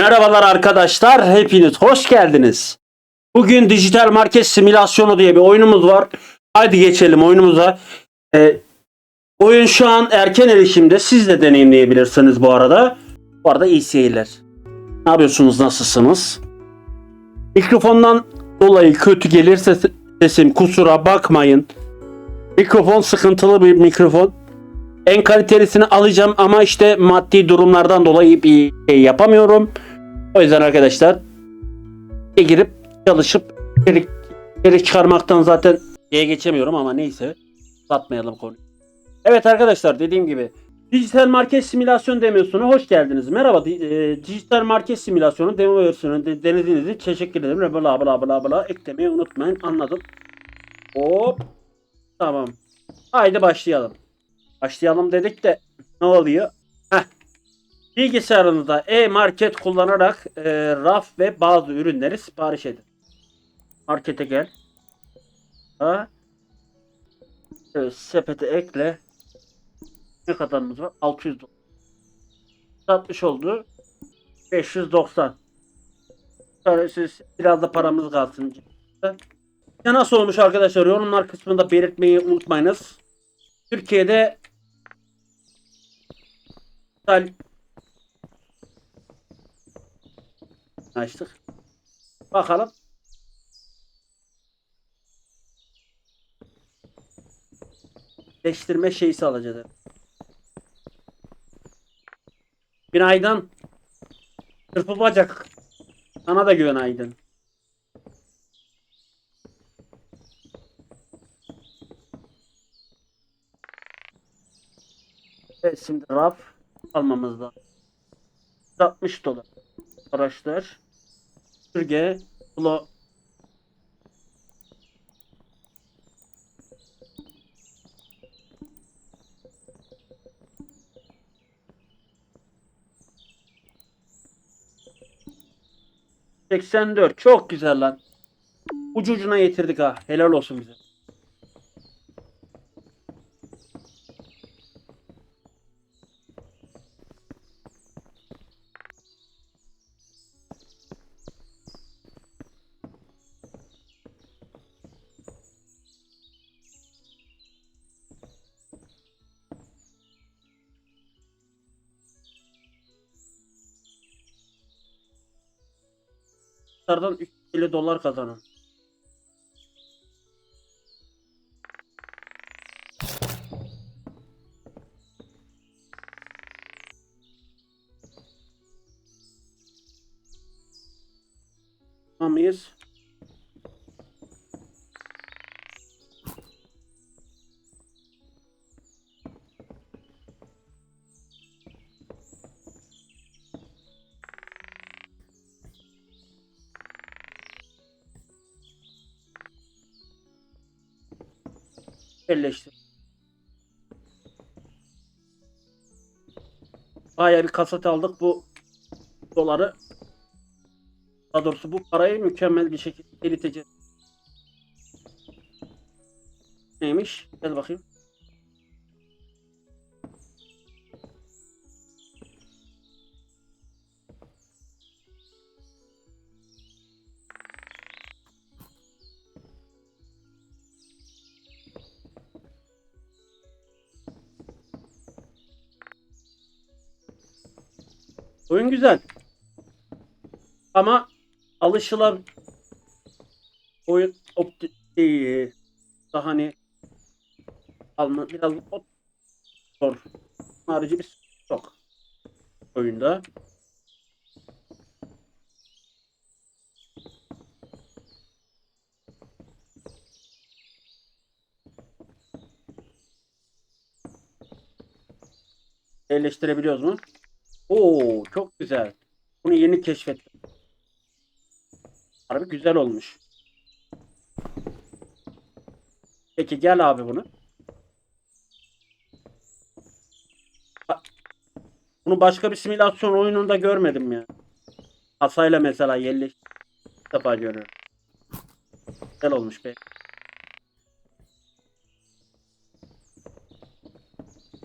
Merhabalar arkadaşlar, hepiniz hoş geldiniz. Bugün dijital market simülasyonu diye bir oyunumuz var. Haydi geçelim oyunumuza. Ee, oyun şu an erken erişimde. Siz de deneyimleyebilirsiniz bu arada. Bu arada iyi seyirler. Ne yapıyorsunuz, nasılsınız? Mikrofondan dolayı kötü gelirse sesim kusura bakmayın. Mikrofon sıkıntılı bir mikrofon. En kalitelisini alacağım ama işte maddi durumlardan dolayı bir şey yapamıyorum. O yüzden arkadaşlar girip çalışıp içerik, içerik çıkarmaktan zaten şeye geçemiyorum ama neyse satmayalım konuyu. Evet arkadaşlar dediğim gibi dijital market simülasyon demosuna hoş geldiniz. Merhaba e, dijital market simülasyonu demo versiyonu de- denediğiniz için teşekkür ederim. Bla bla bla bla eklemeyi unutmayın. Anladım. Hop. Tamam. Haydi başlayalım. Başlayalım dedik de ne oluyor? Bilgisayarınızda e-market kullanarak e, raf ve bazı ürünleri sipariş edin. Markete gel. Ha. Evet, sepete ekle. Ne kadarımız var? 600 dolar. 60 oldu. 590. Sonra siz biraz da paramız kalsın. Ya nasıl olmuş arkadaşlar? Yorumlar kısmında belirtmeyi unutmayınız. Türkiye'de açtık. Bakalım. Leştirme şeysi alacağız. Günaydın. Kırpı bacak. Sana da günaydın. Evet şimdi raf almamız lazım. 60 dolar. Araçlar. Sürge. Ulo. ...84. Çok güzel lan. Ucu ucuna getirdik ha. Helal olsun bize. Sardan 350 dolar kazanın. Tamam mıyız? Birleştir. Bayağı bir kasat aldık bu doları. Daha doğrusu bu parayı mükemmel bir şekilde eriteceğiz. Neymiş? Gel bakayım. Oyun güzel. Ama alışılan oyun opti. Daha hani alma biraz o- zor. Harici bir yok oyunda. Eleştirebiliyoruz mu? Oo çok güzel. Bunu yeni keşfettim. Harbi güzel olmuş. Peki gel abi bunu. Bunu başka bir simülasyon oyununda görmedim ya. Asayla mesela. İlk defa görüyorum. Güzel olmuş be.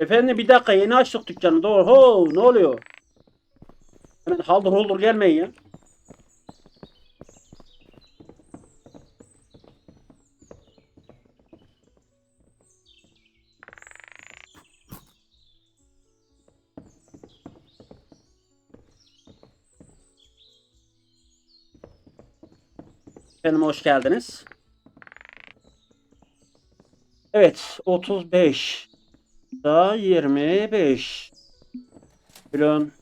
Efendim bir dakika yeni açtık dükkanı. Doğru. Ho, ne oluyor? Hemen haldır holdur gelmeyin ya. Efendim hoş geldiniz. Evet 35 daha 25 Milyon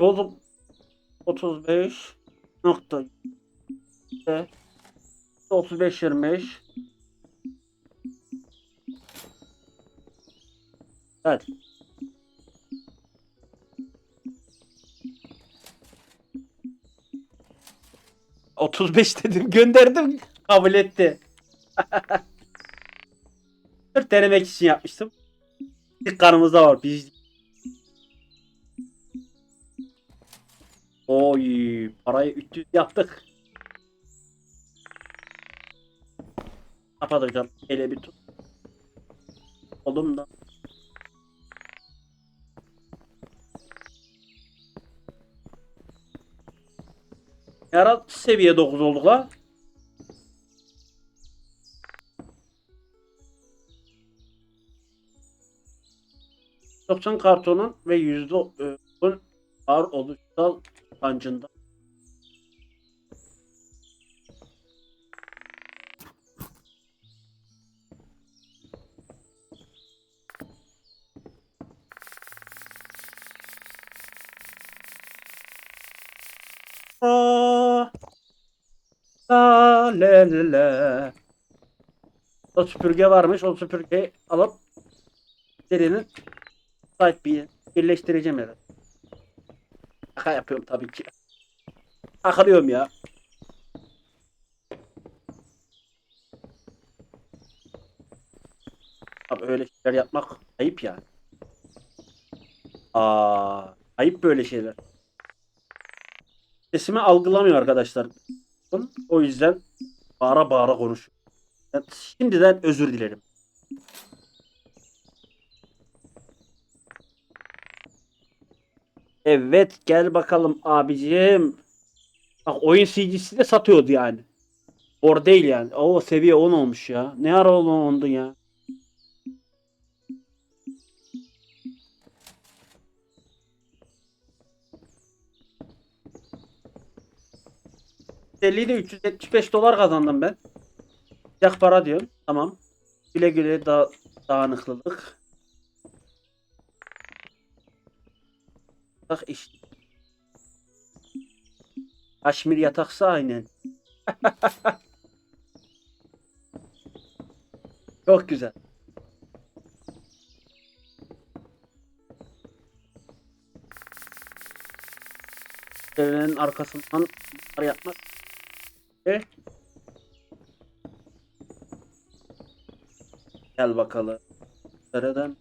Bozuk 35 nokta işte 35 25 Evet. Otuz beş dedim gönderdim kabul etti. Sırf denemek için yapmıştım. Bir kanımızda var biz. Oy parayı 300 yaptık. Kapat hocam. Ele bir tut. Oğlum da. Yara seviye 9 olduk la. ...90 kartonun ve %10 ağır oluşsal sancında. Aa, la la la la. O süpürge varmış. O süpürgeyi alıp derinin sahip bir birleştireceğim herhalde. Şaka yapıyorum tabii ki. Akılıyorum ya. Abi öyle şeyler yapmak ayıp yani. Aa, ayıp böyle şeyler. Sesimi algılamıyor arkadaşlar. O yüzden bağıra bağıra konuş. Şimdiden özür dilerim. Evet gel bakalım abicim. Bak oyun CG'si de satıyordu yani. Or değil yani. O seviye 10 olmuş ya. Ne ara oldu ya? de 375 dolar kazandım ben. Yak para diyorum. Tamam. Güle güle da dağınıklılık. Bak işte. Kaşmir yataksa aynen. Çok güzel. Evlerin arkasından yapmak. E? Gel bakalım. Nereden?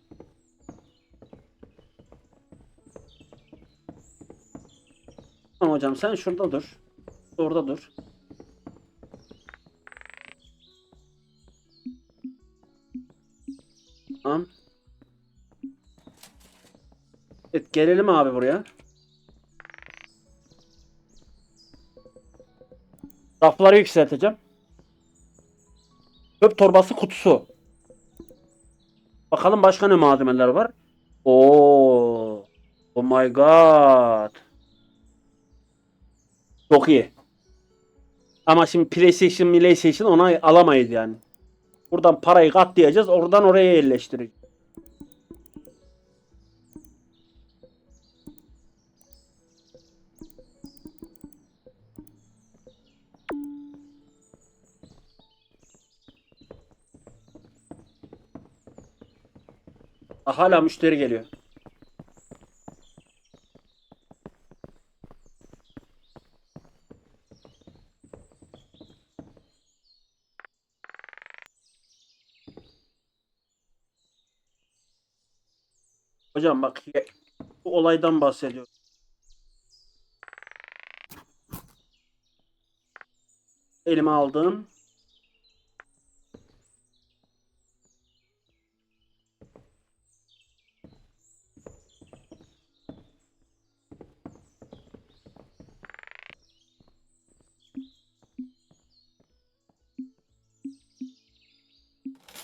Hocam sen şurada dur. Orada dur. Tamam. Evet gelelim abi buraya. Rafları yükselteceğim. Çöp torbası kutusu. Bakalım başka ne malzemeler var. Oo. Oh my god. Çok iyi. Ama şimdi PlayStation, PlayStation ona alamayız yani. Buradan parayı katlayacağız. Oradan oraya yerleştireceğiz. Hala müşteri geliyor. hocam bak bu olaydan bahsediyorum. Elime aldım.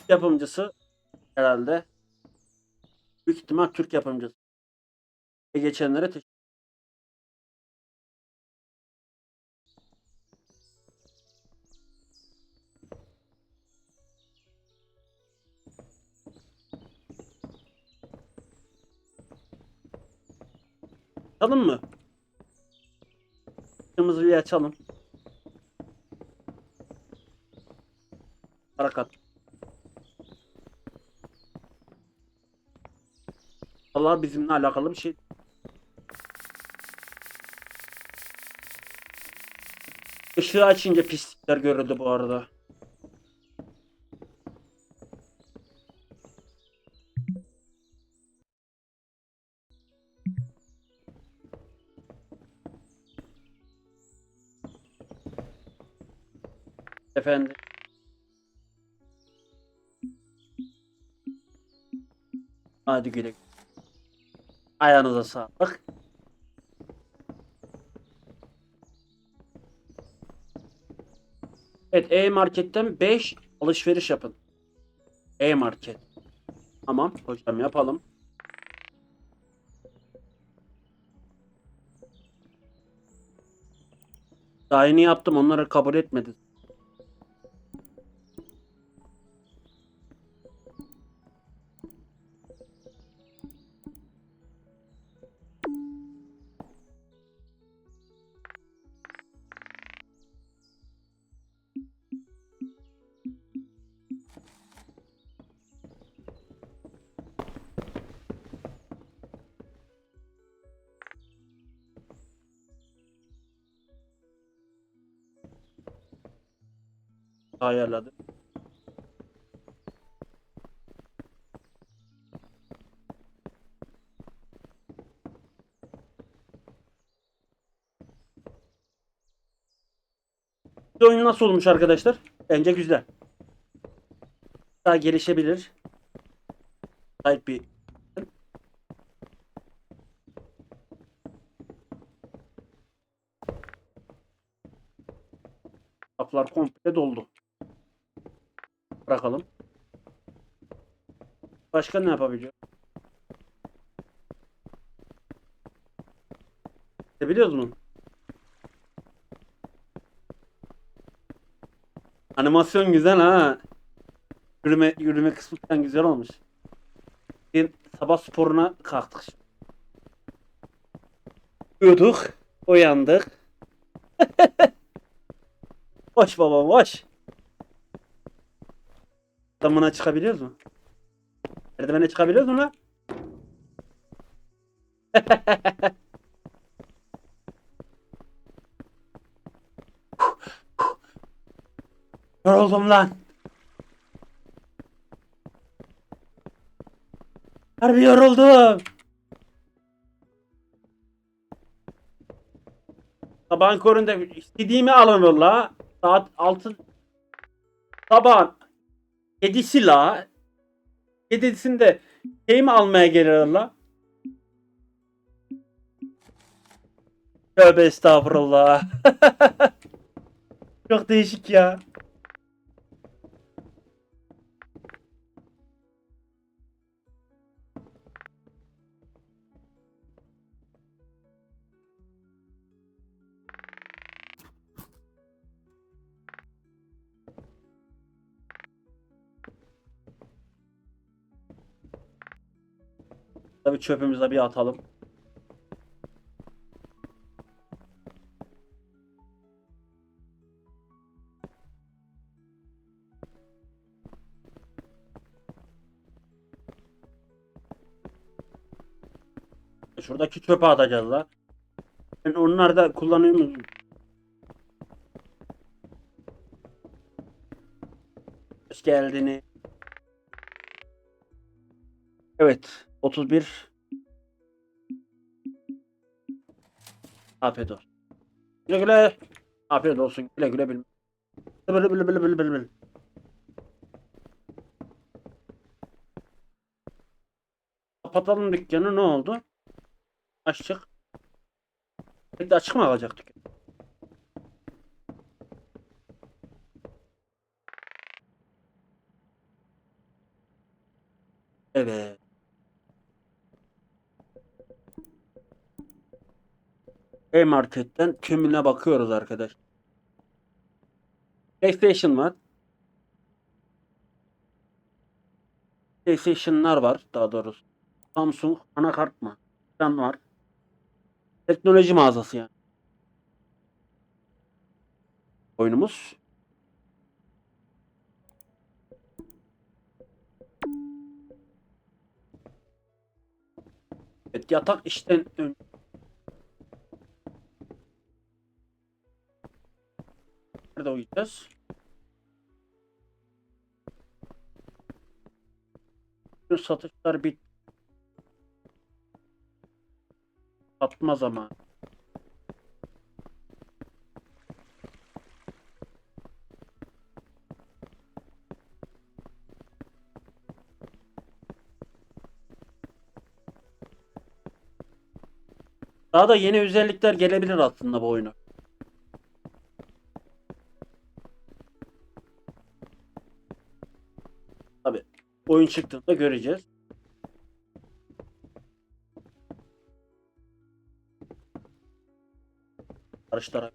yapımcısı herhalde Büyük ihtimal Türk yapımcısı. Ve geçenlere teşekkür Açalım mı? Kırmızı açalım. Harakat. Allah bizimle alakalı bir şey. Işığı açınca pislikler görüldü bu arada. Efendim. Hadi güle. güle. Ayağınıza sağlık. Evet E-Market'ten 5 alışveriş yapın. E-Market. Tamam hocam yapalım. Daha yeni yaptım onları kabul etmedi. Ayarladı. Bu oyun nasıl olmuş arkadaşlar? Bence güzel. Daha gelişebilir. Sahip bir Kaplar komple doldu. Bırakalım. Başka ne yapabiliyor? Biliyoruz mu? Animasyon güzel ha. Yürüme, yürüme kısmı falan güzel olmuş. Bir sabah sporuna kalktık. Uyuduk. Uyandık. Hoş baba hoş. Damına çıkabiliyoruz mu? Merdivene çıkabiliyoruz mu lan? Yoruldum lan. Harbi yoruldum. Sabahın köründe istediğimi alınır la. Saat 6 sabah 7'si la. 7'sinde şey mi almaya gelirler la? Tövbe estağfurullah. Çok değişik ya. Tabii çöpümüzü bir atalım. Şuradaki çöpe atacağız la. Ben onlar da kullanıyor musun? Hoş geldiniz. Evet. 31 Afiyet olsun. Güle güle. Afiyet olsun. Güle güle bilmem. Böyle böyle böyle böyle böyle. böyle. Kapatalım dükkanı ne oldu? Açık. Peki de açık mı kalacak dükkan? Evet. E-Market'ten tümüne bakıyoruz arkadaş. PlayStation var. PlayStation'lar var daha doğrusu. Samsung anakart mı? Sen var. Teknoloji mağazası yani. Oyunumuz. Evet yatak işten ön Nerede uyuyacağız? Bütün satışlar bit. Satma zamanı. Daha da yeni özellikler gelebilir aslında bu oyuna. Oyun çıktığında göreceğiz. Karıştırarak.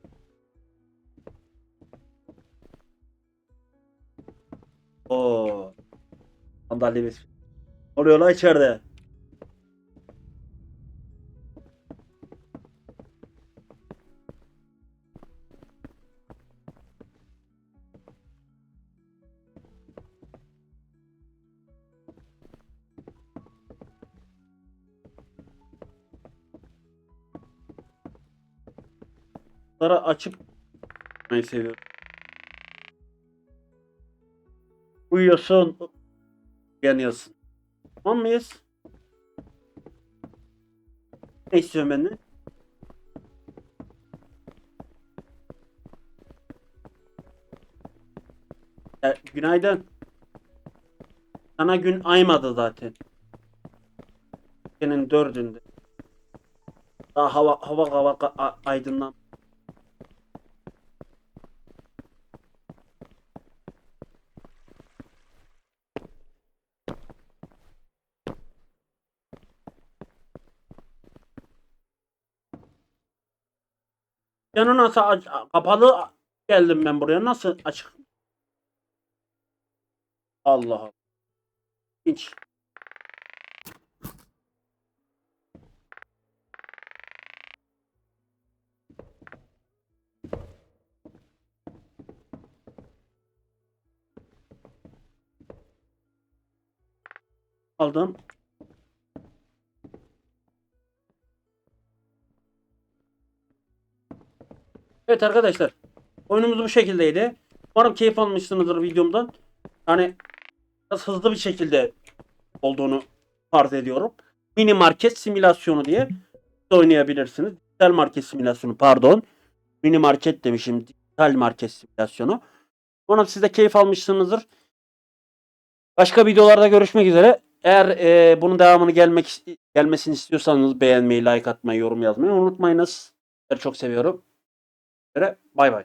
Oo. Sandalyemiz. Oluyor lan içeride? Bunları açıp ben seviyorum. Uyuyorsun, uyanıyorsun. Tamam mıyız? Ne istiyorsun benden? E, günaydın. Sana gün aymadı zaten. Senin dördünde. Daha hava hava hava aydınlan. Canı nasıl kapalı geldim ben buraya. Nasıl açık? Allah Allah. Hiç. Aldım. Evet arkadaşlar. Oyunumuz bu şekildeydi. Umarım keyif almışsınızdır videomdan. Hani biraz hızlı bir şekilde olduğunu farz ediyorum. Mini market simülasyonu diye oynayabilirsiniz. Dijital market simülasyonu pardon. Mini market demişim. Dijital market simülasyonu. Umarım siz de keyif almışsınızdır. Başka videolarda görüşmek üzere. Eğer e, bunun devamını gelmek gelmesini istiyorsanız beğenmeyi, like atmayı, yorum yazmayı unutmayınız. Çok seviyorum. Bay bay.